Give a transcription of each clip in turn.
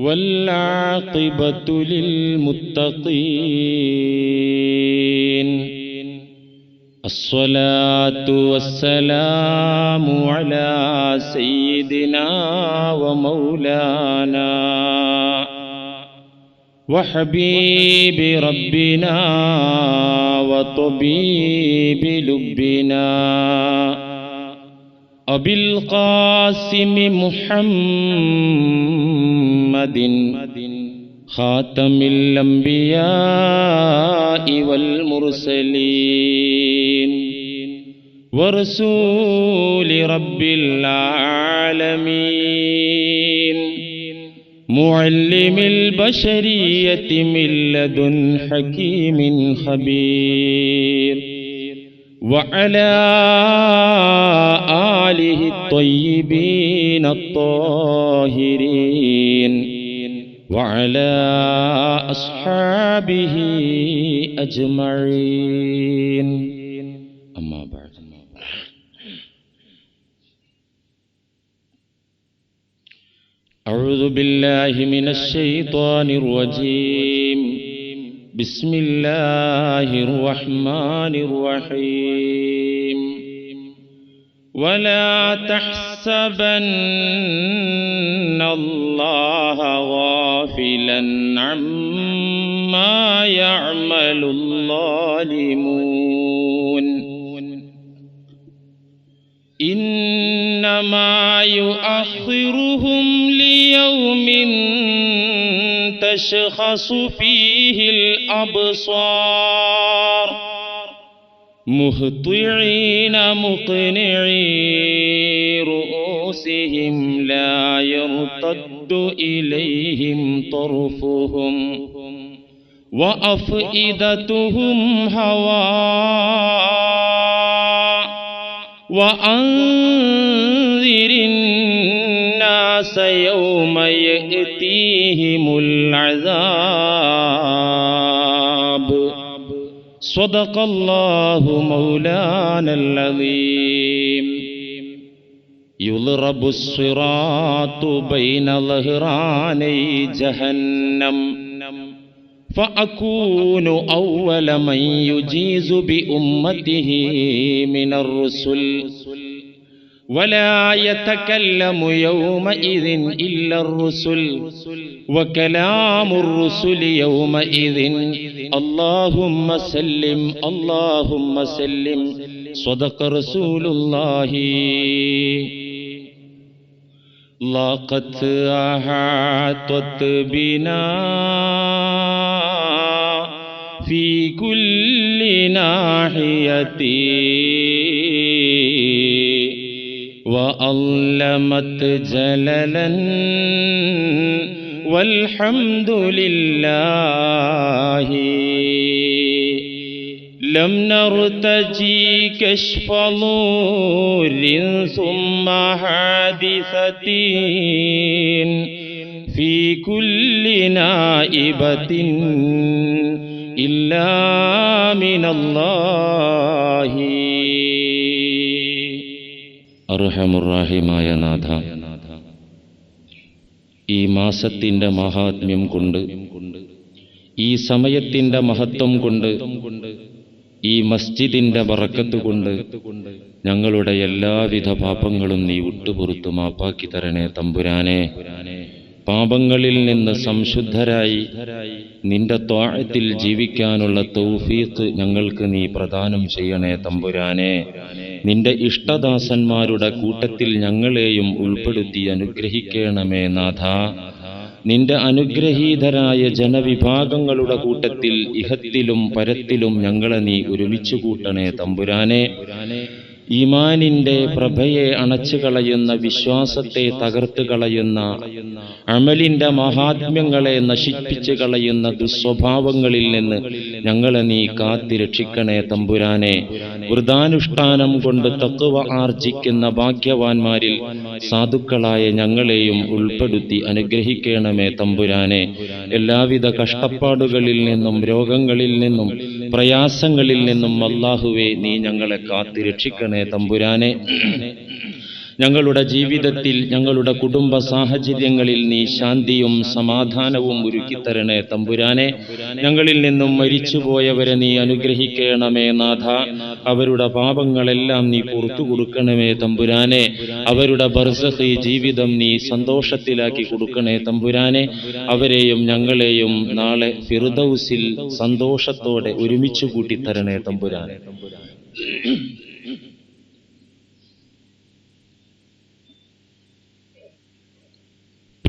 والعاقبة للمتقين. الصلاة والسلام على سيدنا ومولانا وحبيب ربنا وطبيب لبنا. أبي القاسم محمد خاتم الأنبياء والمرسلين ورسول رب العالمين معلم البشرية من لدن حكيم خبير وعلى آله الطيبين الطاهرين وعلى أصحابه أجمعين. أما بعد. أعوذ بالله من الشيطان الرجيم. بسم الله الرحمن الرحيم. ولا تحسبن الله غافلا عما يعمل الظالمون. إنما يؤخرهم ليوم تشخص فيه الأبصار. مهطعين مقنعي رؤوسهم لا يرتد إليهم طرفهم وأفئدتهم هواء. وأنذر الناس يوم يأتيهم العذاب. صدق الله مولانا العظيم يضرب الصراط بين ظهراني جهنم فأكون أول من يجيز بأمته من الرسل ولا يتكلم يومئذ إلا الرسل وكلام الرسل يومئذ. اللهم سلم اللهم سلم. صدق رسول الله. لاقت أحاطت بنا في كل ناحية. وأظلمت جللا. والحمد لله لم نرتجي كشف نور ثم حادثة في كل نائبة إلا من الله അർഹമുറാഹിമായ നാഥ ഈ മാസത്തിന്റെ മഹാത്മ്യം കൊണ്ട് ഈ സമയത്തിന്റെ മഹത്വം കൊണ്ട് ഈ മസ്ജിദിന്റെ വറക്കത്ത് കൊണ്ട് ഞങ്ങളുടെ എല്ലാവിധ പാപങ്ങളും നീ വിട്ടുപുറത്തു മാപ്പാക്കി തരണേ തമ്പുരാനെ. പാപങ്ങളിൽ നിന്ന് സംശുദ്ധരായി നിന്റെ ത്വാഴത്തിൽ ജീവിക്കാനുള്ള തൗഫീഖ് ഞങ്ങൾക്ക് നീ പ്രദാനം ചെയ്യണേ തമ്പുരാനെ. നിന്റെ ഇഷ്ടദാസന്മാരുടെ കൂട്ടത്തിൽ ഞങ്ങളെയും ഉൾപ്പെടുത്തി അനുഗ്രഹിക്കണമേ നാഥ. നിന്റെ അനുഗ്രഹീതരായ ജനവിഭാഗങ്ങളുടെ കൂട്ടത്തിൽ ഇഹത്തിലും പരത്തിലും ഞങ്ങളെ നീ ഒരുമിച്ചു കൂട്ടണേ തമ്പുരാനെ. ഈമാനിന്റെ പ്രഭയെ അണച്ചു കളയുന്ന വിശ്വാസത്തെ തകർത്തു കളയുന്ന അമലിന്റെ മഹാത്മ്യങ്ങളെ നശിപ്പിച്ചു കളയുന്ന ദുസ്വഭാവങ്ങളിൽ നിന്ന് ഞങ്ങളെ നീ കാത്തിരക്ഷിക്കണേ തമ്പുരാനെ. വൃതാനുഷ്ഠാനം കൊണ്ട് തത്വ ആർജിക്കുന്ന ഭാഗ്യവാന്മാരിൽ സാധുക്കളായ ഞങ്ങളെയും ഉൾപ്പെടുത്തി അനുഗ്രഹിക്കണമേ തമ്പുരാനെ. എല്ലാവിധ കഷ്ടപ്പാടുകളിൽ നിന്നും രോഗങ്ങളിൽ നിന്നും പ്രയാസങ്ങളിൽ നിന്നും അള്ളാഹുവെ നീ ഞങ്ങളെ കാത്തിരക്ഷിക്കണേ തമ്പുരാനെ. ഞങ്ങളുടെ ജീവിതത്തിൽ ഞങ്ങളുടെ കുടുംബ സാഹചര്യങ്ങളിൽ നീ ശാന്തിയും സമാധാനവും ഒരുക്കിത്തരണേ തമ്പുരാനെ. ഞങ്ങളിൽ നിന്നും മരിച്ചുപോയവരെ നീ അനുഗ്രഹിക്കണമേ നാഥ. അവരുടെ പാപങ്ങളെല്ലാം നീ പുറത്തു കൊടുക്കണമേ തമ്പുരാനെ. അവരുടെ ബർസഹി ജീവിതം നീ സന്തോഷത്തിലാക്കി കൊടുക്കണേ തമ്പുരാനെ. അവരെയും ഞങ്ങളെയും നാളെ ഫിറുദൌസിൽ സന്തോഷത്തോടെ ഒരുമിച്ച് കൂട്ടിത്തരണേ തമ്പുരാനെ.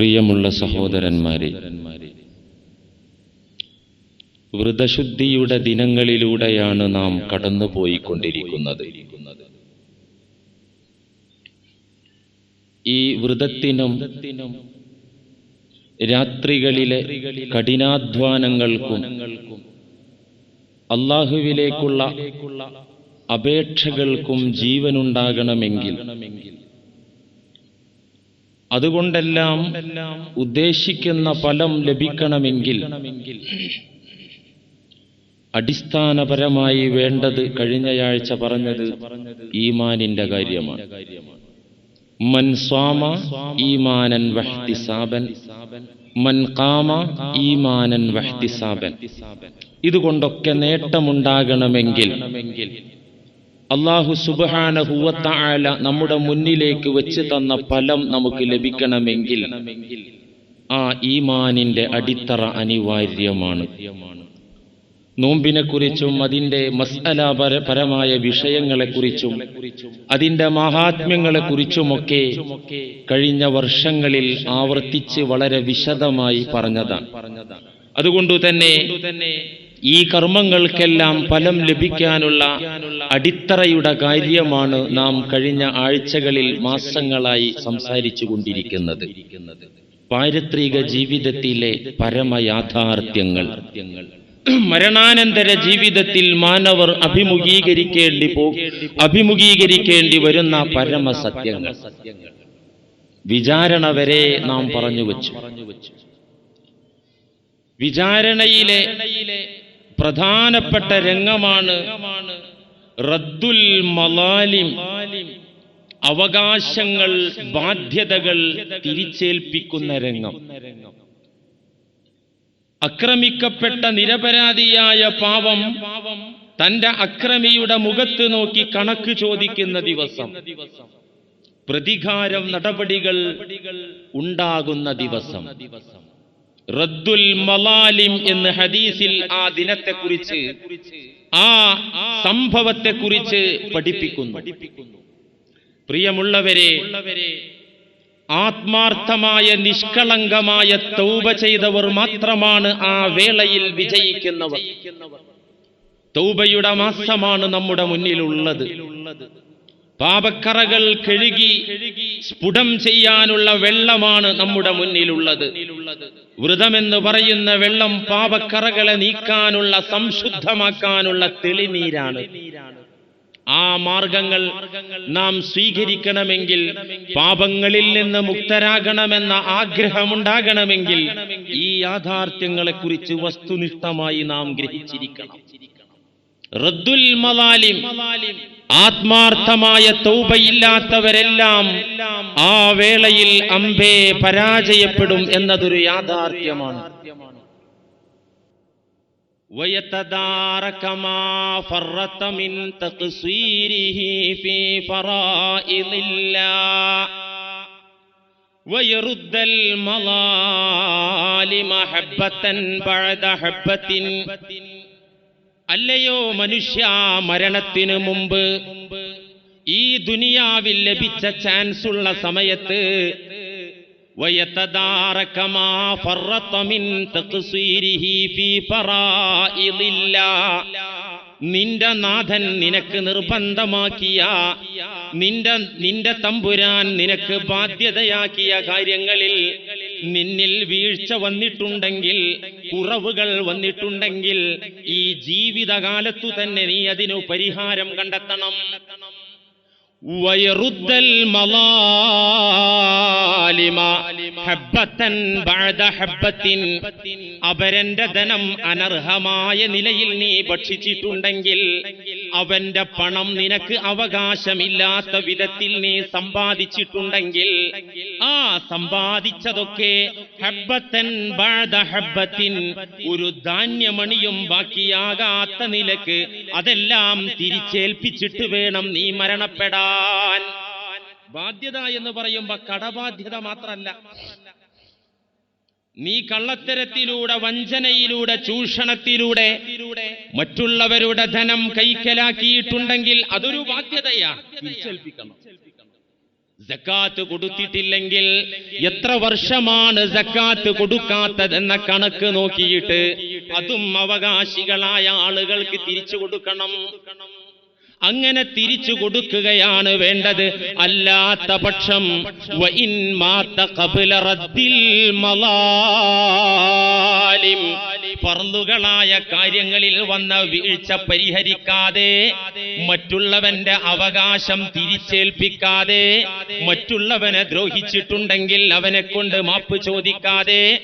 പ്രിയമുള്ള സഹോദരന്മാരെ വ്രതശുദ്ധിയുടെ ദിനങ്ങളിലൂടെയാണ് നാം കടന്നുപോയിക്കൊണ്ടിരിക്കുന്നത്. ഈ വ്രതത്തിനും രാത്രികളിലെ കഠിനാധ്വാനങ്ങൾക്കും അള്ളാഹുവിലേക്കുള്ള അപേക്ഷകൾക്കും ജീവനുണ്ടാകണമെങ്കിൽ അതുകൊണ്ടെല്ലാം ഉദ്ദേശിക്കുന്ന ഫലം ലഭിക്കണമെങ്കിൽ അടിസ്ഥാനപരമായി വേണ്ടത് കഴിഞ്ഞയാഴ്ച പറഞ്ഞത് ഈമാനിന്റെ കാര്യമാണ്. മൻ സ്വാമ ഈമാനൻ വഹ്തിസാബൻ. മൻ കാമ ഈമാനൻ വഹ്തിസാബൻ. ഇതുകൊണ്ടൊക്കെ നേട്ടമുണ്ടാകണമെങ്കിൽ അള്ളാഹു സുബാനഹുവത്തായ നമ്മുടെ മുന്നിലേക്ക് വെച്ച് തന്ന ഫലം നമുക്ക് ലഭിക്കണമെങ്കിൽ ആ ഈമാനിന്റെ അടിത്തറ അനിവാര്യമാണ്. നോമ്പിനെ കുറിച്ചും അതിന്റെ മസ്അലാപരപരമായ വിഷയങ്ങളെ കുറിച്ചും അതിന്റെ മഹാത്മ്യങ്ങളെ കുറിച്ചുമൊക്കെ കഴിഞ്ഞ വർഷങ്ങളിൽ ആവർത്തിച്ച് വളരെ വിശദമായി പറഞ്ഞതാണ്. അതുകൊണ്ട് തന്നെ ഈ കർമ്മങ്ങൾക്കെല്ലാം ഫലം ലഭിക്കാനുള്ള അടിത്തറയുടെ കാര്യമാണ് നാം കഴിഞ്ഞ ആഴ്ചകളിൽ മാസങ്ങളായി സംസാരിച്ചു കൊണ്ടിരിക്കുന്നത് പാരിത്രിക ജീവിതത്തിലെ പരമയാഥാർത്ഥ്യങ്ങൾ. മരണാനന്തര ജീവിതത്തിൽ മാനവർ അഭിമുഖീകരിക്കേണ്ടി പോ അഭിമുഖീകരിക്കേണ്ടി വരുന്ന പരമസത്യങ്ങൾ. വിചാരണ വരെ നാം പറഞ്ഞു വെച്ചു. വിചാരണയിലെ പ്രധാനപ്പെട്ട രംഗമാണ് റദ്ദുൽ മലാലിം. അവകാശങ്ങൾ ബാധ്യതകൾ തിരിച്ചേൽപ്പിക്കുന്ന രംഗം. അക്രമിക്കപ്പെട്ട നിരപരാധിയായ പാവം തന്റെ അക്രമിയുടെ മുഖത്ത് നോക്കി കണക്ക് ചോദിക്കുന്ന ദിവസം. പ്രതികാരം നടപടികൾ ഉണ്ടാകുന്ന ദിവസം. റദ്ദുൽ മലാലിം എന്ന് ഹദീസിൽ ആ ദിനത്തെക്കുറിച്ച് ആ സംഭവത്തെക്കുറിച്ച് പഠിപ്പിക്കുന്നു. പ്രിയമുള്ളവരെ ആത്മാർത്ഥമായ നിഷ്കളങ്കമായ തൗബ ചെയ്തവർ മാത്രമാണ് ആ വേളയിൽ വിജയിക്കുന്നവർ. തൗബയുടെ മാസമാണ് നമ്മുടെ മുന്നിലുള്ളത്. പാപക്കറകൾ കഴുകി സ്ഫുടം ചെയ്യാനുള്ള വെള്ളമാണ് നമ്മുടെ മുന്നിലുള്ളത്. വ്രതമെന്ന് പറയുന്ന വെള്ളം പാപക്കറകളെ നീക്കാനുള്ള സംശുദ്ധമാക്കാനുള്ള തെളിനീരാണ്. ആ മാർഗങ്ങൾ നാം സ്വീകരിക്കണമെങ്കിൽ പാപങ്ങളിൽ നിന്ന് മുക്തരാകണമെന്ന ആഗ്രഹമുണ്ടാകണമെങ്കിൽ ഈ യാഥാർത്ഥ്യങ്ങളെക്കുറിച്ച് വസ്തുനിഷ്ഠമായി നാം ഗ്രഹിച്ചിരിക്കണം. റദ്ദുൽ മലാലിം ആത്മാർത്ഥമായ തൗബയില്ലാത്തവരെല്ലാം ആ വേളയിൽ അമ്പേ പരാജയപ്പെടും എന്നതൊരു യാഥാർത്ഥ്യമാണ് ويتدارك ما فرط من تقصيره في فرائض الله ويرد المظالم حبة بعد حبة അല്ലയോ മനുഷ്യ മരണത്തിനു മുമ്പ്? ഈ ദുനിയാവിൽ ലഭിച്ച ചാൻസ് ഉള്ള സമയത്ത് നിന്റെ നാഥൻ നിനക്ക് നിർബന്ധമാക്കിയ നിന്റെ നിന്റെ തമ്പുരാൻ നിനക്ക് ബാധ്യതയാക്കിയ കാര്യങ്ങളിൽ നിന്നിൽ വീഴ്ച വന്നിട്ടുണ്ടെങ്കിൽ കുറവുകൾ വന്നിട്ടുണ്ടെങ്കിൽ ഈ ജീവിതകാലത്തു തന്നെ നീ അതിനു പരിഹാരം കണ്ടെത്തണം. വയറുദ്ദൽ അപരന്റെ ധനം അനർഹമായ നിലയിൽ നീ ഭക്ഷിച്ചിട്ടുണ്ടെങ്കിൽ അവന്റെ പണം നിനക്ക് അവകാശമില്ലാത്ത വിധത്തിൽ നീ സമ്പാദിച്ചിട്ടുണ്ടെങ്കിൽ ആ സമ്പാദിച്ചതൊക്കെ ഹബ്ബത്തൻ ഹബ്ബത്തിൻ ഒരു ധാന്യമണിയും ബാക്കിയാകാത്ത നിലയ്ക്ക് അതെല്ലാം തിരിച്ചേൽപ്പിച്ചിട്ട് വേണം നീ മരണപ്പെടാൻ. ബാധ്യത എന്ന് പറയുമ്പോ കടബാധ്യത മാത്രല്ല. നീ കള്ളത്തരത്തിലൂടെ വഞ്ചനയിലൂടെ ചൂഷണത്തിലൂടെ മറ്റുള്ളവരുടെ ധനം കൈക്കലാക്കിയിട്ടുണ്ടെങ്കിൽ അതൊരു ബാധ്യതയാണ് തിരിച്ചേൽപ്പിക്കണം ജക്കാത്ത് കൊടുത്തിട്ടില്ലെങ്കിൽ എത്ര വർഷമാണ് ജക്കാത്ത് കൊടുക്കാത്തതെന്ന കണക്ക് നോക്കിയിട്ട് അതും അവകാശികളായ ആളുകൾക്ക് തിരിച്ചു കൊടുക്കണം. അങ്ങനെ തിരിച്ചു കൊടുക്കുകയാണ് വേണ്ടത്. അല്ലാത്ത പക്ഷം പറന്നുകളായ കാര്യങ്ങളിൽ വന്ന വീഴ്ച പരിഹരിക്കാതെ മറ്റുള്ളവന്റെ അവകാശം തിരിച്ചേൽപ്പിക്കാതെ മറ്റുള്ളവനെ ദ്രോഹിച്ചിട്ടുണ്ടെങ്കിൽ അവനെ കൊണ്ട് മാപ്പ് ചോദിക്കാതെ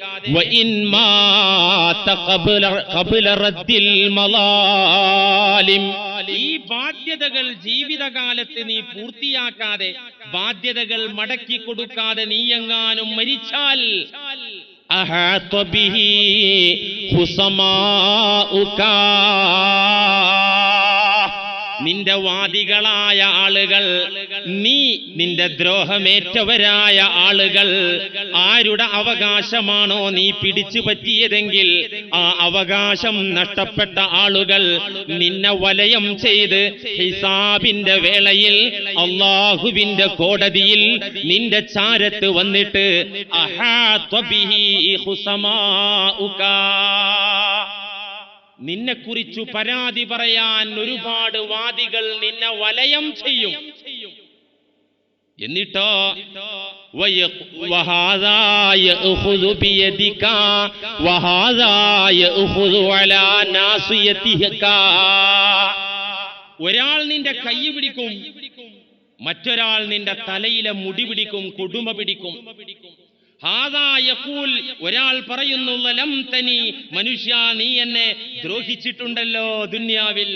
മലാലിം. ഈ ബാധ്യതകൾ ജീവിതകാലത്ത് നീ പൂർത്തിയാക്കാതെ ബാധ്യതകൾ മടക്കി കൊടുക്കാതെ നീ എങ്ങാനും മരിച്ചാൽ അഹാത്വബിഹി ഉകാ നിന്റെ വാദികളായ ആളുകൾ നീ നിന്റെ ദ്രോഹമേറ്റവരായ ആളുകൾ ആരുടെ അവകാശമാണോ നീ പിടിച്ചു പറ്റിയതെങ്കിൽ ആ അവകാശം നഷ്ടപ്പെട്ട ആളുകൾ നിന്നെ വലയം ചെയ്ത് ഹിസാബിന്റെ വേളയിൽ അള്ളാഹുവിന്റെ കോടതിയിൽ നിന്റെ ചാരത്ത് വന്നിട്ട് അഹാ. നിന്നെക്കുറിച്ചു പരാതി പറയാൻ ഒരുപാട് വാദികൾ നിന്നെ വലയം ചെയ്യും എന്നിട്ടോ. ഒരാൾ നിന്റെ കൈ പിടിക്കും മറ്റൊരാൾ നിന്റെ തലയിലെ മുടി പിടിക്കും കൊടുമ പിടിക്കും ഒരാൾ പറയുന്നു ലം തനി മനുഷ്യ നീ എന്നെ ദ്രോഹിച്ചിട്ടുണ്ടല്ലോ ദുന്യാവിൽ.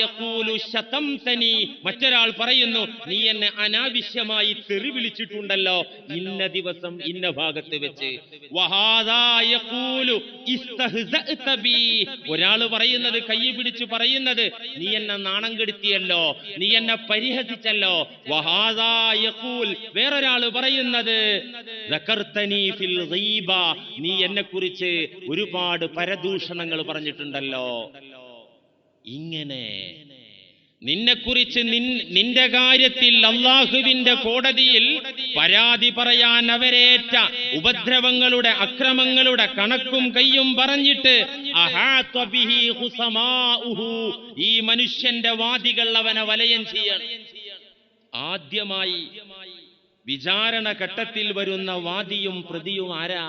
യഖൂലു ശതംതനി മറ്റൊരാൾ പറയുന്നു നീ എന്നെ അനാവശ്യമായി തെറി വിളിച്ചിട്ടുണ്ടല്ലോ ഇന്ന ദിവസം ഇന്ന ഭാഗത്ത് വെച്ച്. യഖൂലു ഒരാൾ പറയുന്നത് കൈ പിടിച്ച് പറയുന്നത് നീ എന്നെ നാണം കെടുത്തിയല്ലോ നീ എന്നെ പരിഹസിച്ചല്ലോ. യഖൂൽ വേറൊരാൾ പറയുന്നത് നീ എന്നെ കുറിച്ച് ഒരുപാട് പരദൂഷണങ്ങൾ പറഞ്ഞിട്ടുണ്ടല്ലോ. ഇങ്ങനെ നിന്നെക്കുറിച്ച് നിൻ- നിന്റെ കാര്യത്തിൽ അള്ളാഹുവിന്റെ കോടതിയിൽ പരാതി പറയാൻ അവരേറ്റ ഉപദ്രവങ്ങളുടെ അക്രമങ്ങളുടെ കണക്കും കയ്യും പറഞ്ഞിട്ട്. ഈ മനുഷ്യന്റെ വാദികൾ അവനെ വലയം ചെയ്യണം. ആദ്യമായി വിചാരണ ഘട്ടത്തിൽ വരുന്ന വാദിയും പ്രതിയും ആരാ?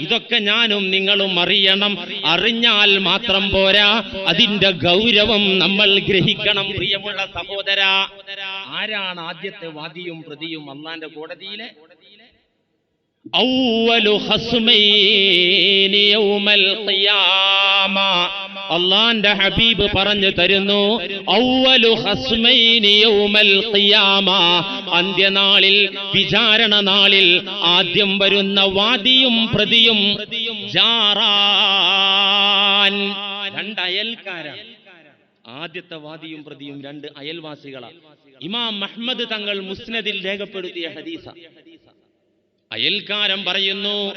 ഇതൊക്കെ ഞാനും നിങ്ങളും അറിയണം. അറിഞ്ഞാൽ മാത്രം പോരാ. അതിന്റെ ഗൗരവം നമ്മൾ ഗ്രഹിക്കണം പ്രിയമുള്ള സഹോദര. ആരാണ് ആദ്യത്തെ വാദിയും പ്രതിയും അള്ളാന്റെ കോടതിയിലെ? അള്ളാന്റെ ഹബീബ് പറഞ്ഞു തരുന്നു ഔവലു അന്ത്യനാളിൽ വിചാരണ നാളിൽ ആദ്യം വരുന്ന വാദിയും പ്രതിയും ജാറാൻ. രണ്ട് അയൽക്കാരാണ് ആദ്യത്തെ വാദിയും പ്രതിയും രണ്ട് അയൽവാസികളാണ് ഇമാം മഹ്മദ് തങ്ങൾ മുസ്നദിൽ രേഖപ്പെടുത്തിയ ഹദീസ. അയൽക്കാരൻ പറയുന്നു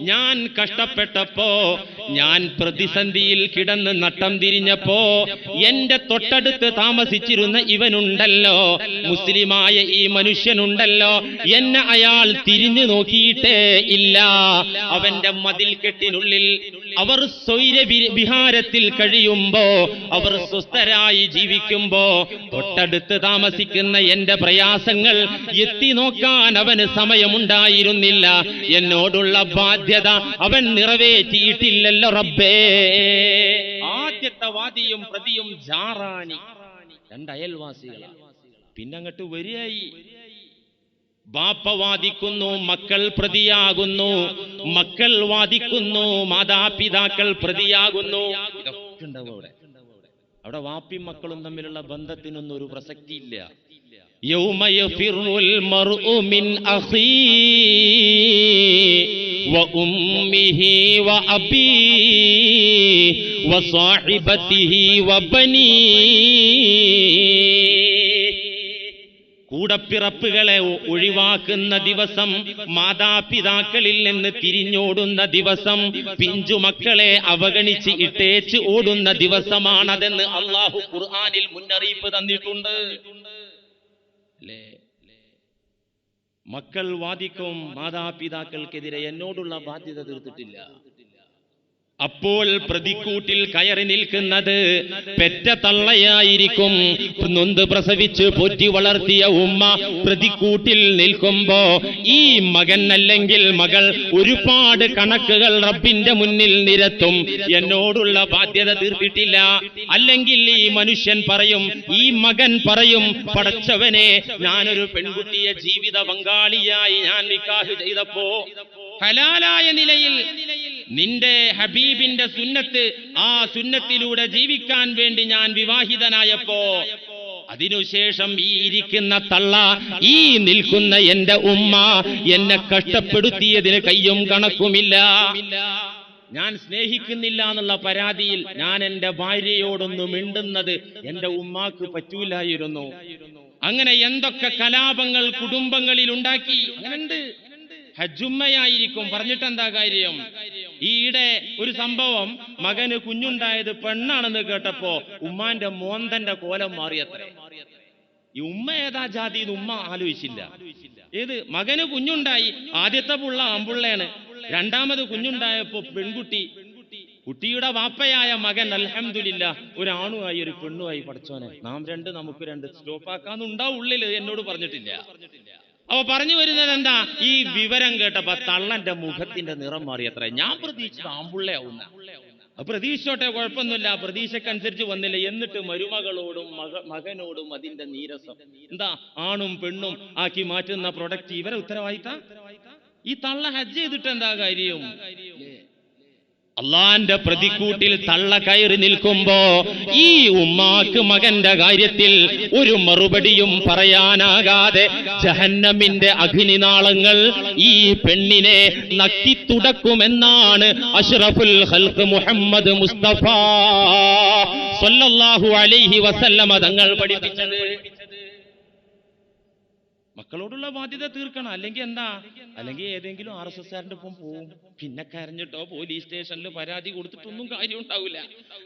ഞാൻ കഷ്ടപ്പെട്ടപ്പോ ഞാൻ പ്രതിസന്ധിയിൽ കിടന്ന് നട്ടം തിരിഞ്ഞപ്പോ എന്റെ തൊട്ടടുത്ത് താമസിച്ചിരുന്ന ഇവനുണ്ടല്ലോ. മുസ്ലിമായ ഈ മനുഷ്യനുണ്ടല്ലോ. എന്നെ അയാൾ തിരിഞ്ഞു നോക്കിയിട്ടേ ഇല്ല. അവന്റെ മതിൽ കെട്ടിനുള്ളിൽ അവർ സ്വൈര വിഹാരത്തിൽ കഴിയുമ്പോ അവർ സ്വസ്ഥരായി ജീവിക്കുമ്പോ തൊട്ടടുത്ത് താമസിക്കുന്ന എന്റെ പ്രയാസങ്ങൾ എത്തി നോക്കാൻ അവന് സമയമുണ്ടായിരുന്നില്ല. എന്നോടുള്ള ബാധ്യത അവൻ നിറവേറ്റിയിട്ടില്ലല്ലോ റബ്ബേ. ആദ്യത്തെ വാദിയും പ്രതിയും ജാറാനി. രണ്ട് അയൽവാസികളാണ് പിന്നങ്ങട്ട് വരികയായി. ബാപ്പ വാദിക്കുന്നു മക്കൾ പ്രതിയാകുന്നു മക്കൾ വാദിക്കുന്നു മാതാപിതാക്കൾ പ്രതിയാകുന്നു ഇതൊക്കെ ഉണ്ടാവും അവിടെ അവിടെ വാപ്പിയും മക്കളും തമ്മിലുള്ള ബന്ധത്തിനൊന്നും ഒരു പ്രസക്തിയില്ല يوم يفر المرء من أخيه وأمه وأبيه وصاحبته وبنيه കൂടപ്പിറപ്പുകളെ ഒഴിവാക്കുന്ന ദിവസം മാതാപിതാക്കളിൽ നിന്ന് തിരിഞ്ഞോടുന്ന ദിവസം പിഞ്ചുമക്കളെ അവഗണിച്ച് ഇട്ടേച്ച് ഓടുന്ന ദിവസമാണതെന്ന് അള്ളാഹു ഖുർആാനിൽ മുന്നറിയിപ്പ് തന്നിട്ടുണ്ട്. അല്ലേ മക്കൾ വാദിക്കും മാതാപിതാക്കൾക്കെതിരെ എന്നോടുള്ള ബാധ്യത തീർത്തിട്ടില്ല. അപ്പോൾ പ്രതിക്കൂട്ടിൽ കയറി നിൽക്കുന്നത് പെറ്റ തള്ളയായിരിക്കും. നൊന്ത് പ്രസവിച്ച് പൊറ്റി വളർത്തിയ ഉമ്മ പ്രതിക്കൂട്ടിൽ നിൽക്കുമ്പോ ഈ മകൻ അല്ലെങ്കിൽ മകൾ ഒരുപാട് കണക്കുകൾ റബ്ബിന്റെ മുന്നിൽ നിരത്തും. എന്നോടുള്ള ബാധ്യത തീർത്തിട്ടില്ല. അല്ലെങ്കിൽ ഈ മനുഷ്യൻ പറയും ഈ മകൻ പറയും പടച്ചവനെ ഞാനൊരു പെൺകുട്ടിയെ ജീവിത പങ്കാളിയായി ഞാൻ നിക്കാഹ് ചെയ്തപ്പോ ഹലാലായ നിലയിൽ നിന്റെ ഹബീബിന്റെ സുന്നത്ത് ആ സുന്നത്തിലൂടെ ജീവിക്കാൻ വേണ്ടി ഞാൻ വിവാഹിതനായപ്പോ അതിനുശേഷം ഈ ഇരിക്കുന്ന തള്ള ഈ നിൽക്കുന്ന എന്റെ ഉമ്മ എന്നെ കഷ്ടപ്പെടുത്തിയതിന് കയ്യും കണക്കുമില്ല. ഞാൻ സ്നേഹിക്കുന്നില്ല എന്നുള്ള പരാതിയിൽ ഞാൻ എന്റെ ഭാര്യയോടൊന്ന് മിണ്ടുന്നത് എന്റെ ഉമ്മാക്ക് പറ്റൂലായിരുന്നു. അങ്ങനെ എന്തൊക്കെ കലാപങ്ങൾ കുടുംബങ്ങളിൽ ഉണ്ടാക്കി? ഹജ്ജുമ്മയായിരിക്കും. പറഞ്ഞിട്ട് എന്താ കാര്യം? ഈയിടെ ഒരു സംഭവം മകന് കുഞ്ഞുണ്ടായത് പെണ്ണാണെന്ന് കേട്ടപ്പോ ഉമ്മാന്റെ മോന്തന്റെ കോലം മാറിയത്രേ. ഈ ഉമ്മ ഏതാ ജാതി ഉമ്മ ആലോചിച്ചില്ല. ഏത്? മകന് കുഞ്ഞുണ്ടായി. ആദ്യത്തെ പുള്ള ആമ്പുള്ളയാണ് രണ്ടാമത് കുഞ്ഞുണ്ടായപ്പോ പെൺകുട്ടി. കുട്ടിയുടെ വാപ്പയായ മകൻ അൽഹംദുലില്ല ഒരു ആണുമായി ഒരു പെണ്ണുമായി പഠിച്ചോനെ നാം രണ്ട് നമുക്ക് രണ്ട്. സ്റ്റോപ്പാക്കാന്നുണ്ടാവും ഉള്ളിൽ എന്നോട് പറഞ്ഞിട്ടില്ല. അപ്പൊ പറഞ്ഞു വരുന്നത് എന്താ? ഈ വിവരം കേട്ടപ്പോ തള്ളന്റെ മുഖത്തിന്റെ നിറം മാറിയത്ര. ഞാൻ പ്രതീക്ഷിച്ചത് ആമ്പുള്ളയാവുന്ന പ്രതീക്ഷോട്ടെ കുഴപ്പമൊന്നുമില്ല. പ്രതീക്ഷക്കനുസരിച്ച് വന്നില്ല. എന്നിട്ട് മരുമകളോടും മക മകനോടും അതിന്റെ നീരസം. എന്താ? ആണും പെണ്ണും ആക്കി മാറ്റുന്ന പ്രൊഡക്റ്റ് ഇവരെ ഉത്തരവാദിത്ത? ഈ തള്ള ഹജ്ജ് ചെയ്തിട്ട് എന്താ കാര്യം? അള്ളാന്റെ പ്രതിക്കൂട്ടിൽ തള്ള കയറി നിൽക്കുമ്പോ ഈ ഉമ്മാക്ക് മകന്റെ കാര്യത്തിൽ ഒരു മറുപടിയും പറയാനാകാതെ ജഹന്നമിന്റെ അഗ്നിനാളങ്ങൾ ഈ പെണ്ണിനെ നക്കിത്തുടക്കുമെന്നാണ് അഷ്റഫുൽ ഹൽക്ക് മുഹമ്മദ് മുസ്തഫ സല്ലല്ലാഹു അലൈഹി വസല്ലമ തങ്ങൾ പഠിപ്പിച്ചത്. മക്കളോടുള്ള ബാധ്യത തീർക്കണം. അല്ലെങ്കിൽ എന്താ? അല്ലെങ്കിൽ ഏതെങ്കിലും ആർ എസ് എസ്കാരന്റെ ഒപ്പം പോവും. പിന്നെ കരഞ്ഞിട്ടോ പോലീസ് സ്റ്റേഷനിൽ പരാതി കൊടുത്തിട്ടൊന്നും കാര്യം ഉണ്ടാവില്ല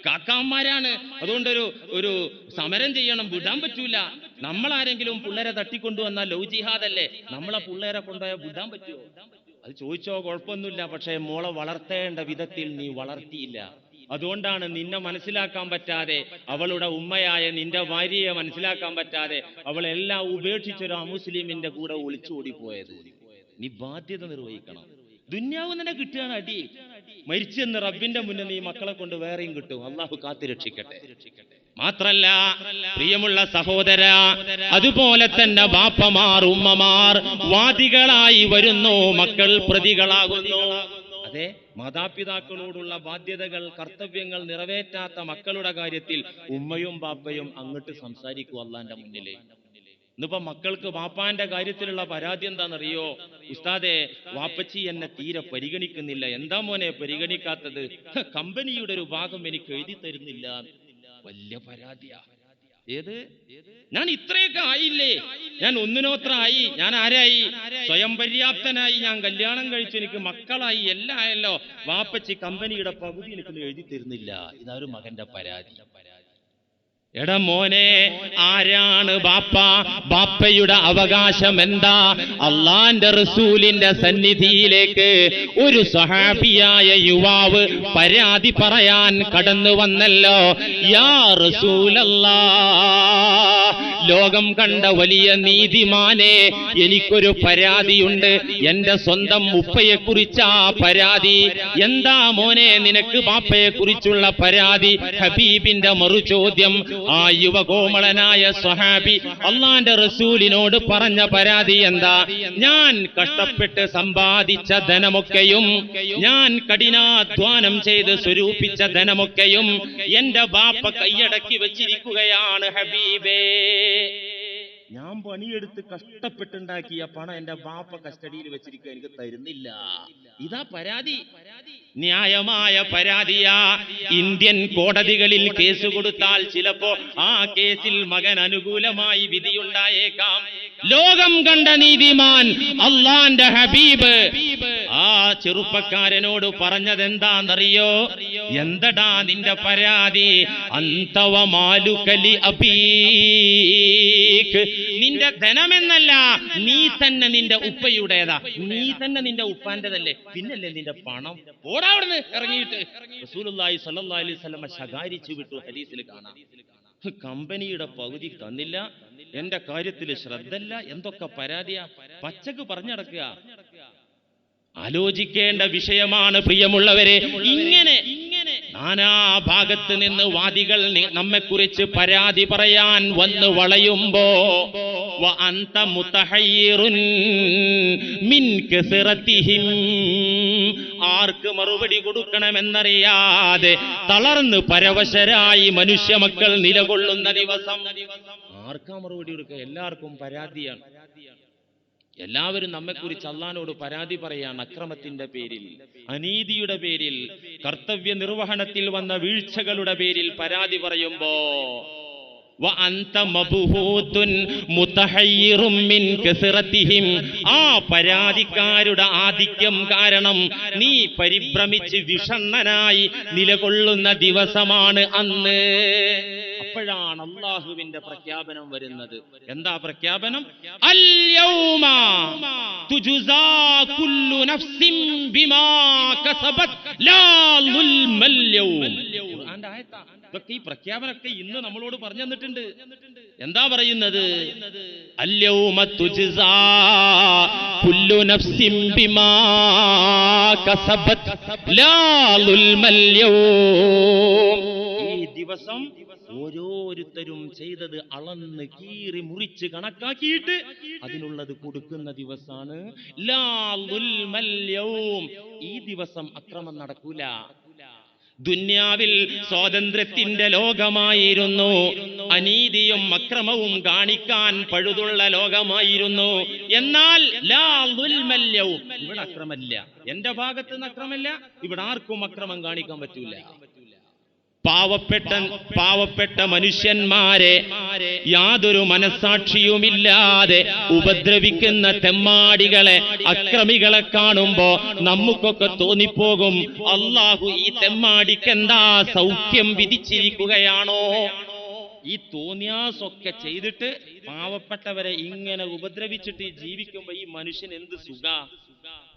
കാക്കാന്മാരാണ് അതുകൊണ്ടൊരു ഒരു സമരം ചെയ്യണം. വിടാൻ പറ്റൂല. നമ്മളാരെങ്കിലും പിള്ളേരെ തട്ടിക്കൊണ്ടുവന്നാൽ ലവ് ജിഹാദല്ലേ? നമ്മളെ പിള്ളേരെ കൊണ്ടുപോയാൽ വിടാൻ പറ്റുമോ അത് ചോദിച്ചോ കുഴപ്പമൊന്നുമില്ല. പക്ഷേ മോളെ വളർത്തേണ്ട വിധത്തിൽ നീ വളർത്തിയില്ല. അതുകൊണ്ടാണ് നിന്നെ മനസ്സിലാക്കാൻ പറ്റാതെ അവളുടെ ഉമ്മയായ നിന്റെ ഭാര്യയെ മനസ്സിലാക്കാൻ പറ്റാതെ അവളെല്ലാം ഉപേക്ഷിച്ചൊരു അമുസ്ലിമിന്റെ കൂടെ ഒളിച്ചോടി പോയത് നീ ബാധ്യത നിർവഹിക്കണം. ദുന്യാവ് തന്നെ കിട്ടുകയാണ് അടി. മരിച്ചെന്ന് റബ്ബിന്റെ മുന്നിൽ നീ മക്കളെ കൊണ്ട് വേറെയും കിട്ടും. അള്ളാഹു കാത്തിരക്ഷിക്കട്ടെ മാത്രല്ല പ്രിയമുള്ള സഹോദര അതുപോലെ തന്നെ ബാപ്പമാർ ഉമ്മമാർ വാദികളായി വരുന്നു. മക്കൾ പ്രതികളാകുന്നു. അതെ മാതാപിതാക്കളോടുള്ള ബാധ്യതകൾ കർത്തവ്യങ്ങൾ നിറവേറ്റാത്ത മക്കളുടെ കാര്യത്തിൽ ഉമ്മയും ബാപ്പയും അങ്ങോട്ട് സംസാരിക്കൂ അള്ളാന്റെ മുന്നിൽ ഇന്നിപ്പോ മക്കൾക്ക് വാപ്പാന്റെ കാര്യത്തിലുള്ള പരാതി എന്താണെന്നറിയോ? ഉസ്താദെ വാപ്പച്ചി എന്നെ തീരെ പരിഗണിക്കുന്നില്ല. എന്താ മോനെ പരിഗണിക്കാത്തത്? കമ്പനിയുടെ ഒരു ഭാഗം എനിക്ക് എഴുതി തരുന്നില്ല. വലിയ പരാതിയാ. ഏത്? ഞാൻ ഇത്രയൊക്കെ ആയില്ലേ? ഞാൻ ഒന്നിനോത്ര ആയി. ഞാൻ ആരായി? സ്വയം പര്യാപ്തനായി ഞാൻ കല്യാണം കഴിച്ചു. എനിക്ക് മക്കളായി. എല്ലാം ആയല്ലോ. വാപ്പച്ചി കമ്പനിയുടെ പകുതി എനിക്ക് എഴുതി തരുന്നില്ല. ഇതാ ഒരു മകന്റെ പരാതി. എടാ മോനെ ആരാണ് ബാപ്പ? ബാപ്പയുടെ അവകാശം എന്താ അള്ളാന്റെ റസൂലിന്റെ സന്നിധിയിലേക്ക് ഒരു സഹാബിയായ യുവാവ് പരാതി പറയാൻ കടന്നു വന്നല്ലോ. യാ റസൂലല്ലാ ലോകം കണ്ട വലിയ നീതിമാനെ എനിക്കൊരു പരാതിയുണ്ട്. എന്റെ സ്വന്തം ഉപ്പയെ കുറിച്ചാ പരാതി. എന്താ മോനെ നിനക്ക് ബാപ്പയെ കുറിച്ചുള്ള പരാതി? ഹബീബിന്റെ മറുചോദ്യം ആ യുവകോമളനായ സ്വഹാബി അള്ളാന്റെ റസൂലിനോട് പറഞ്ഞ പരാതി എന്താ? ഞാൻ കഷ്ടപ്പെട്ട് സമ്പാദിച്ച ധനമൊക്കെയും ഞാൻ കഠിനാധ്വാനം ചെയ്ത് സ്വരൂപിച്ച ധനമൊക്കെയും എന്റെ ബാപ്പ കൈയടക്കി വെച്ചിരിക്കുകയാണ് ഹബീബേ. eh, ഞാൻ പണിയെടുത്ത് കഷ്ടപ്പെട്ടുണ്ടാക്കിയ പണം എന്റെ ബാപ്പ കസ്റ്റഡിയിൽ വെച്ചിരിക്കുക എനിക്ക് തരുന്നില്ല. ഇതാ പരാതി. ന്യായമായ പരാതിയാ. ഇന്ത്യൻ കോടതികളിൽ കേസ് കൊടുത്താൽ ചിലപ്പോ ആ കേസിൽ മകൻ അനുകൂലമായി വിധിയുണ്ടായേക്കാം. ലോകം കണ്ട നീതിമാൻ അള്ളാന്റെ ഹബീബ്. ആ ചെറുപ്പക്കാരനോട് പറഞ്ഞത് എന്താന്നറിയോ എന്തടാ നിന്റെ പരാതി? അന്തവ മാലുകലി അബീക്ക് നിന്റെ ധനമെന്നല്ല നീ തന്നെ നിന്റെ ഉപ്പയുടേതാ. നീ തന്നെ നിന്റെ ഉപ്പാന്റെതല്ലേ പിന്നല്ലേ നിന്റെ പണം. ഓടാവിടുന്ന് ഇറങ്ങിയിട്ട്. അലൈഹി ശകാരിച്ചു വിട്ടു ഹരീസിൽ കാണാം. കമ്പനിയുടെ പകുതി തന്നില്ല എന്റെ കാര്യത്തിൽ ശ്രദ്ധല്ല എന്തൊക്കെ പരാതിയാ? പച്ചക്ക് പറഞ്ഞടക്കുക ആലോചിക്കേണ്ട വിഷയമാണ് പ്രിയമുള്ളവരെ ഇങ്ങനെ നാനാ ഭാഗത്ത് നിന്ന് വാദികൾ നമ്മെ കുറിച്ച് പരാതി പറയാൻ വന്ന് വളയുമ്പോ അന്ത മിൻ. ആർക്ക് മറുപടി കൊടുക്കണമെന്നറിയാതെ തളർന്ന് പരവശരായി മനുഷ്യമക്കൾ നിലകൊള്ളുന്ന ദിവസം. ആർക്കാ മറുപടി കൊടുക്കുക? എല്ലാവർക്കും പരാതിയാണ്. എല്ലാവരും നമ്മെക്കുറിച്ച് അള്ളഹാനോട് പരാതി പറയാണ് അക്രമത്തിന്റെ പേരിൽ. അനീതിയുടെ പേരിൽ കർത്തവ്യ നിർവഹണത്തിൽ വന്ന വീഴ്ചകളുടെ പേരിൽ പരാതി പറയുമ്പോ ആ പരാതിക്കാരുടെ ആധിക്യം കാരണം നീ പരിഭ്രമിച്ച് വിഷണ്ണനായി നിലകൊള്ളുന്ന ദിവസമാണ് അന്ന്. അപ്പോഴാണ് അള്ളാഹുവിന്റെ പ്രഖ്യാപനം വരുന്നത്. എന്താ പ്രഖ്യാപനം. ഇതൊക്കെ ഈ പ്രഖ്യാപനമൊക്കെ ഇന്ന് നമ്മളോട് പറഞ്ഞു തന്നിട്ടുണ്ട്. എന്താ പറയുന്നത്? ഈ ദിവസം ഓരോരുത്തരും ചെയ്തത് അളന്ന് കീറി മുറിച്ച് കണക്കാക്കിയിട്ട് അതിനുള്ളത് കൊടുക്കുന്ന ദിവസമാണ്. ഈ ദിവസം അക്രമം നടക്കൂല. ദുന്യാവിൽ സ്വാതന്ത്ര്യത്തിന്റെ ലോകമായിരുന്നു. അനീതിയും അക്രമവും കാണിക്കാൻ പഴുതുള്ള ലോകമായിരുന്നു. എന്നാൽ ഇവിടെ അക്രമല്ല. എന്റെ ഭാഗത്ത് നിന്ന് അക്രമല്ല. ഇവിടെ ആർക്കും അക്രമം കാണിക്കാൻ പറ്റൂല. പാവപ്പെട്ട പാവപ്പെട്ട മനുഷ്യന്മാരെ യാതൊരു മനസാക്ഷിയുമില്ലാതെ ഉപദ്രവിക്കുന്ന തെമ്മാടികളെ അക്രമികളെ കാണുമ്പോ നമുക്കൊക്കെ തോന്നിപ്പോകും അള്ളാഹു ഈ തെമ്മാടിക്ക് എന്താ സൗഖ്യം വിധിച്ചിരിക്കുകയാണോ? ഈ തോന്നിയാസൊക്കെ ചെയ്തിട്ട് പാവപ്പെട്ടവരെ ഇങ്ങനെ ഉപദ്രവിച്ചിട്ട് ജീവിക്കുമ്പോ ഈ മനുഷ്യൻ എന്ത് സുഖ?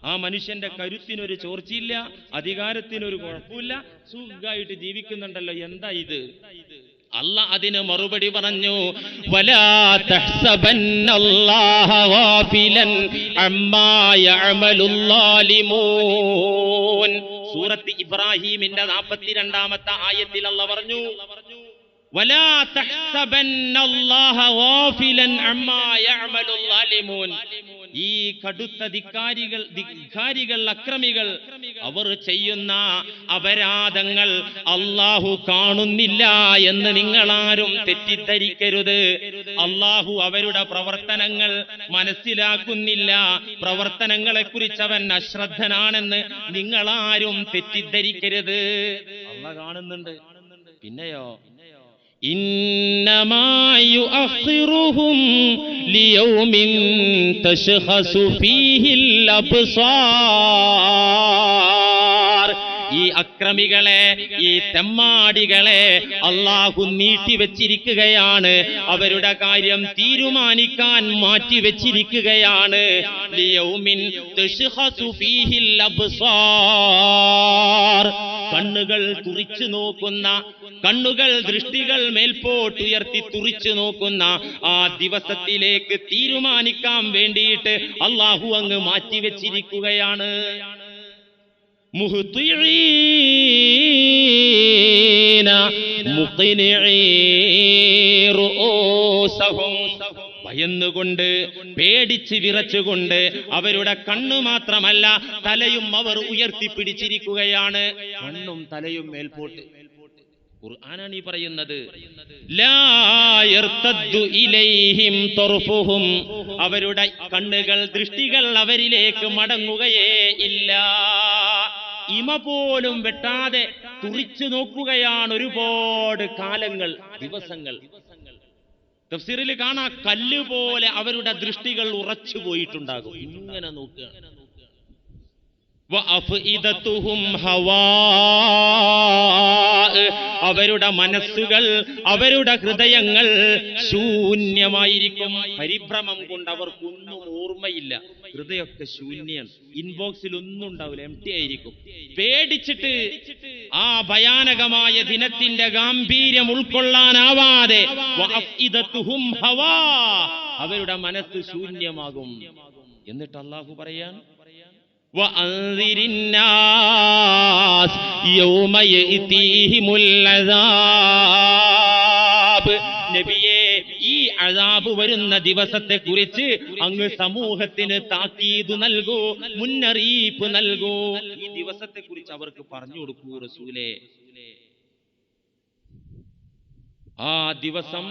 ആ മനുഷ്യന്റെ കരുത്തിനൊരു ചോർച്ചയില്ല അധികാരത്തിനൊരു കുഴപ്പമില്ല സുഖമായിട്ട് ജീവിക്കുന്നുണ്ടല്ലോ. എന്താ ഇത്? അല്ല അതിന് മറുപടി പറഞ്ഞു സൂറത്ത് ഇബ്രാഹീമിന്റെ 42ാമത്തെ ആയത്തിൽ അല്ല പറഞ്ഞു വലാ ഈ കടുത്ത ധിക്കാരികൾ ധിക്കാരികൾ അക്രമികൾ അവർ ചെയ്യുന്ന അപരാധങ്ങൾ അള്ളാഹു കാണുന്നില്ല എന്ന് നിങ്ങളാരും തെറ്റിദ്ധരിക്കരുത്. അള്ളാഹു അവരുടെ പ്രവർത്തനങ്ങൾ മനസ്സിലാക്കുന്നില്ല. പ്രവർത്തനങ്ങളെ കുറിച്ച് അവൻ അശ്രദ്ധനാണെന്ന് നിങ്ങളാരും തെറ്റിദ്ധരിക്കരുത്. അള്ള കാണുന്നുണ്ട്. പിന്നെയോ? ഈ അക്രമികളെ ഈ തെമ്മാടികളെ അള്ളാഹു നീട്ടിവെച്ചിരിക്കുകയാണ് അവരുടെ കാര്യം തീരുമാനിക്കാൻ മാറ്റിവെച്ചിരിക്കുകയാണ് ലിയൗമിൻ തശ്ഹസു ഫീഹിൽ അബ്സാർ. കണ്ണുകൾ തുറിച്ചു നോക്കുന്ന കണ്ണുകൾ ദൃഷ്ടികൾ മേൽപോട്ടുയർത്തി തുറിച്ചു നോക്കുന്ന ആ ദിവസത്തിലേക്ക് തീരുമാനിക്കാൻ വേണ്ടിയിട്ട് അള്ളാഹു അങ്ങ് മാറ്റിവെച്ചിരിക്കുകയാണ് മുഹത്തുഴീന മുഖിനീ റോസഹും ഭയന്നുകൊണ്ട് പേടിച്ച് വിറച്ചുകൊണ്ട് അവരുടെ കണ്ണു മാത്രമല്ല തലയും അവർ ഉയർത്തിപ്പിടിച്ചിരിക്കുകയാണ്. കണ്ണും തലയും മേൽപോട്ട്. ഖുർആനാണ് ഈ പറയുന്നത് അവരുടെ കണ്ണുകൾ ദൃഷ്ടികൾ അവരിലേക്ക് മടങ്ങുകയേ ഇല്ല. ഇമ പോലും വെട്ടാതെ തുറിച്ചു നോക്കുകയാണ് ഒരുപാട് കാലങ്ങൾ ദിവസങ്ങൾ. തഫ്സീറിൽ കാണാ കല്ല് പോലെ അവരുടെ ദൃഷ്ടികൾ ഉറച്ചു പോയിട്ടുണ്ടാകും ഇങ്ങനെ നോക്കുക. അവരുടെ മനസ്സുകൾ അവരുടെ ഹൃദയങ്ങൾ ശൂന്യമായിരിക്കും. പരിഭ്രമം കൊണ്ട് അവർക്കൊന്നും ഓർമ്മയില്ല. ഹൃദയമൊക്കെ ശൂന്യാണ് ഇൻബോക്സിൽ ഒന്നും ഉണ്ടാവില്ല. എം ടി ആയിരിക്കും. പേടിച്ചിട്ട് ആ ഭയാനകമായ ദിനത്തിന്റെ ഗാംഭീര്യം ഉൾക്കൊള്ളാനാവാതെ അവരുടെ മനസ്സ് ശൂന്യമാകും. എന്നിട്ട് അള്ളാഹു പറയാൻ وأنذر الناس يوم يأتيهم العذاب നബിയെ ഈ അഴാബ് വരുന്ന ദിവസത്തെ കുറിച്ച് അങ്ങ് സമൂഹത്തിന് താക്കീത് നൽകൂ മുന്നറിയിപ്പ് നൽകൂ ഈ ദിവസത്തെ കുറിച്ച് അവർക്ക് പറഞ്ഞു കൊടുക്കൂ റസൂലേ ആ ദിവസം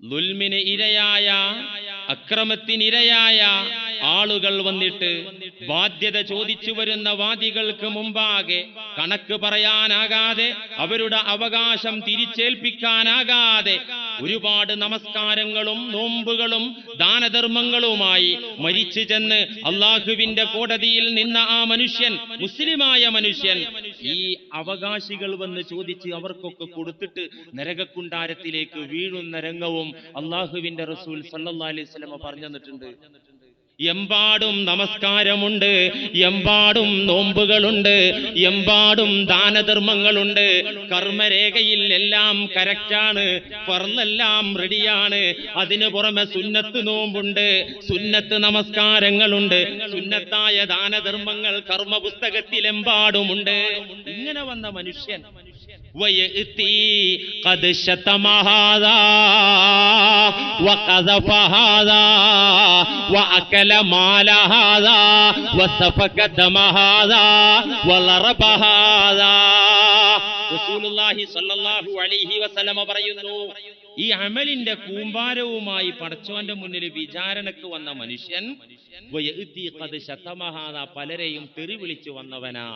ലുൽമിന് ഇരയായ അക്രമത്തിനിരയായ ആളുകൾ വന്നിട്ട് ബാധ്യത ചോദിച്ചു വരുന്ന വാദികൾക്ക് മുമ്പാകെ കണക്ക് പറയാനാകാതെ അവരുടെ അവകാശം തിരിച്ചേൽപ്പിക്കാനാകാതെ ഒരുപാട് നമസ്കാരങ്ങളും നോമ്പുകളും ദാനധർമ്മങ്ങളുമായി മരിച്ചു ചെന്ന് അള്ളാഹുവിന്റെ കോടതിയിൽ നിന്ന ആ മനുഷ്യൻ മുസ്ലിമായ മനുഷ്യൻ ഈ അവകാശികൾ വന്ന് ചോദിച്ച് അവർക്കൊക്കെ കൊടുത്തിട്ട് നരകക്കുണ്ടാരത്തിലേക്ക് വീഴുന്ന രംഗവും അള്ളാഹുവിന്റെ റസൂൽ സല്ലാ അലൈഹി സ്വലമ പറഞ്ഞു തന്നിട്ടുണ്ട്. എമ്പാടും നമസ്കാരമുണ്ട് എമ്പാടും നോമ്പുകളുണ്ട് എമ്പാടും ദാനധർമ്മങ്ങളുണ്ട്. കർമ്മരേഖയിൽ എല്ലാം കറക്റ്റാണ് പറന്നെല്ലാം റെഡിയാണ്. അതിനു പുറമെ സുന്നത്ത് നോമ്പുണ്ട് സുന്നത്ത് നമസ്കാരങ്ങളുണ്ട് സുന്നത്തായ ദാനധർമ്മങ്ങൾ കർമ്മ പുസ്തകത്തിൽ പുസ്തകത്തിലെമ്പാടുമുണ്ട് ഇങ്ങനെ വന്ന മനുഷ്യൻ ويأتي قد شتم هذا وقذف هذا وأكل مال هذا وسفك دم هذا ولرب هذا റസൂലുള്ളാഹി സ്വല്ലല്ലാഹു അലൈഹി വസല്ലമ പറയുന്നു ഈ അമലിന്റെ കൂമ്പാരവുമായി പടച്ചോന്റെ മുന്നിൽ വിചാരണക്ക് വന്ന മനുഷ്യൻ വയഅ്തി ഖദ് ശതമഹാദ പലരെയും തെറി വിളിച്ചു വന്നവനാ